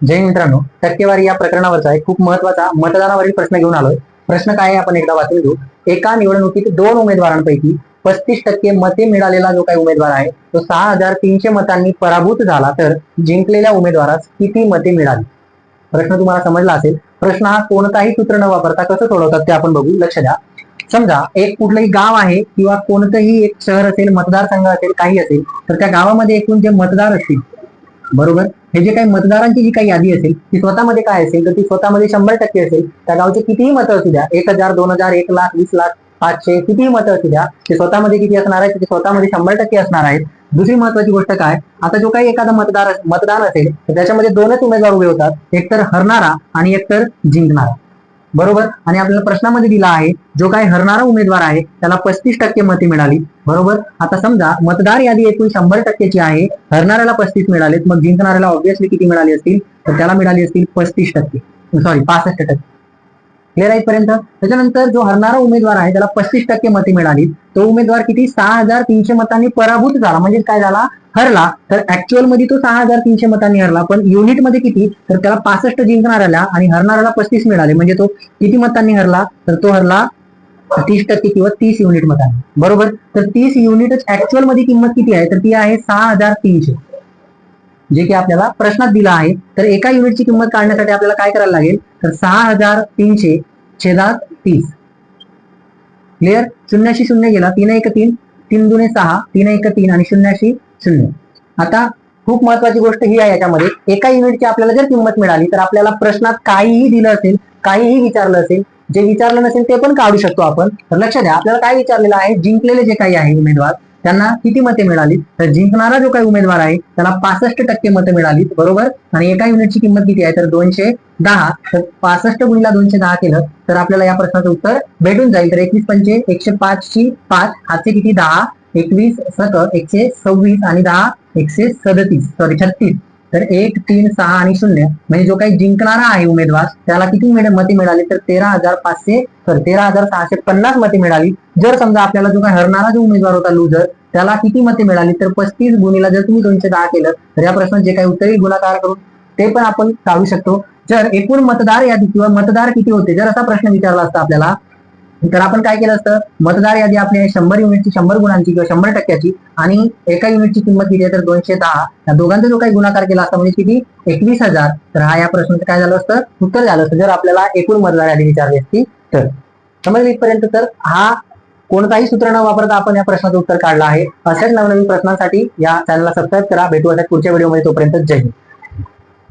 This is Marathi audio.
जय मित्रांनो टक्केवारी या प्रकरणावरचा एक खूप महत्त्वाचा मतदानावरील प्रश्न घेऊन आलोय. प्रश्न काय आहे आपण एकदा वाचून घेऊ. एका निवडणुकीत दोन उमेदवारांपैकी पस्तीस टक्के मते मिळालेला जो काही उमेदवार आहे तो सहा हजार तीनशे मतांनी पराभूत झाला तर जिंकलेल्या उमेदवारास किती मते मिळाली? प्रश्न तुम्हाला समजला असेल. प्रश्न हा कोणताही सूत्र न वापरता कसं सोडवतात ते आपण बघू. लक्ष द्या. समजा एक कुठलंही गाव आहे किंवा कोणतंही एक शहर असेल मतदारसंघ असेल काही असेल तर त्या गावामध्ये एकूण जे मतदार असतील बरोबर? हे जे काही मतदारांची जी काही यादी असेल ती स्वतःमध्ये काय असेल तर ती स्वतःमध्ये शंभर टक्के असेल. त्या गावचे कितीही मतं असू द्या एक हजार दोन हजार एक लाख वीस लाख पाचशे कितीही मतं असू द्या ते स्वतःमध्ये किती असणार आहेत ते स्वतःमध्ये शंभर टक्के असणार आहेत. दुसरी महत्वाची गोष्ट काय? आता जो काही एखादा मतदार मतदान असेल तर त्याच्यामध्ये दोनच उमेदवार उभे होतात. एक तर हरणारा आणि एकतर जिंकणारा. बरोबर? आणि आपल्याला प्रश्नामध्ये दिला आहे जो काय हरणारा उमेदवार आहे त्याला पस्तीस टक्के मते मिळाली. बरोबर? आता समजा मतदार यादी एकूण शंभर टक्केची आहे हरणाऱ्याला पस्तीस मिळालेत मग जिंकणाऱ्याला ऑब्व्हियसली किती मिळाली असतील? तर त्याला मिळाली असतील पस्तीस टक्के. सॉरी पासष्ट टक्के. क्लिअर आहे पर्यंत त्याच्यानंतर जो हरणारा उमेदवार आहे त्याला पस्तीस टक्के मते मिळाली तो उमेदवार किती? सहा हजार तीनशे मतांनी पराभूत झाला. म्हणजे काय झाला? हरला. तर ऍक्च्युअलमध्ये तो सहा हजार तीनशे मतांनी हरला. पण युनिटमध्ये किती? तर त्याला पासष्ट जिंकणाऱ्याला आणि हरणाऱ्याला पस्तीस मिळाले. म्हणजे तो किती मतांनी हरला? तर तो हरला तीस टक्के किंवा तीस युनिट मतांनी. बरोबर? तर तीस युनिटच ऍक्च्युअलमध्ये किंमत किती आहे? तर ती आहे सहा हजार तीनशे. जे की आपल्याला प्रश्नात दिला आहे तर एका युनिटची किंमत काढण्यासाठी आपल्याला काय करायला लागेल? तर सहा हजार तीनशे छेदात तीस. क्लिअर शून्याशी शून्य गेला तीन एक तीन तीन दुने सहा तीन एक तीन आणि शून्याशी शून्य. आता खूप महत्वाची गोष्ट ही आहे याच्यामध्ये एका युनिटची आपल्याला जर किंमत मिळाली तर आपल्याला प्रश्नात काहीही दिलं असेल काहीही विचारलं असेल जे विचारलं नसेल ते पण काढू शकतो आपण. तर लक्ष द्या आपल्याला काय विचारलेलं आहे? जिंकलेले जे काही आहे उमेदवार त्यांना किती मते मिळाली तर जिंकणारा जो काही उमेदवार आहे त्याला पासष्ट टक्के मते मिळाली बरोबर? आणि एका युनिटची किंमत किती आहे? तर दोनशे दहा. तर पासष्ट गुणीला दोनशे दहा केलं तर आपल्याला या प्रश्नाचं उत्तर भेटून जाईल. तर एकवीस पंचे एकशे पाचशी पाच हातचे किती? दहा. एकवीस सत एकशे सव्वीस आणि दहा एकशे सदतीस. सॉरी छत्तीस. तर एक तीन सहा आणि शून्य म्हणजे जो काही जिंकणारा आहे उमेदवार त्याला किती मते मिळाली तर तेरा हजार पाचशे तर तेरा हजार सहाशे पन्नास मते मिळाली. जर समजा आपल्याला जो काही हरणारा जो उमेदवार होता लुजर त्याला किती मते मिळाली तर पस्तीस गुणीला जर तुम्ही दोनशे दहा केलं तर या प्रश्नात जे काही उत्तरी गुणाकार करून ते पण आपण काढू शकतो. जर एकूण मतदार यादी किंवा मतदार किती होते जर असा प्रश्न विचारला असता आपल्याला तर आपण काय केलं असतं? मतदार यादी आपली शंभर युनिटची शंभर गुणांची किंवा शंभर टक्क्याची आणि एका युनिटची किंमत किती आहे तर दोनशे दहा. या दोघांचा जो काही गुणाकार केला असता म्हणजे किती? एकवीस हजार. तर हा या प्रश्नाचं काय झालं असतं? उत्तर झालं असतं. जर आपल्याला एकूण मतदार यादी विचारली असती तर. समजलं इथपर्यंत? तर हा कोणताही सूत्र न वापरता आपण या प्रश्नाचं उत्तर काढलं आहे. अशाच नवनवीन प्रश्नांसाठी या चॅनलला सबस्क्राईब करा. भेटू अशा पुढच्या व्हिडिओमध्ये तोपर्यंत. जय हिंद.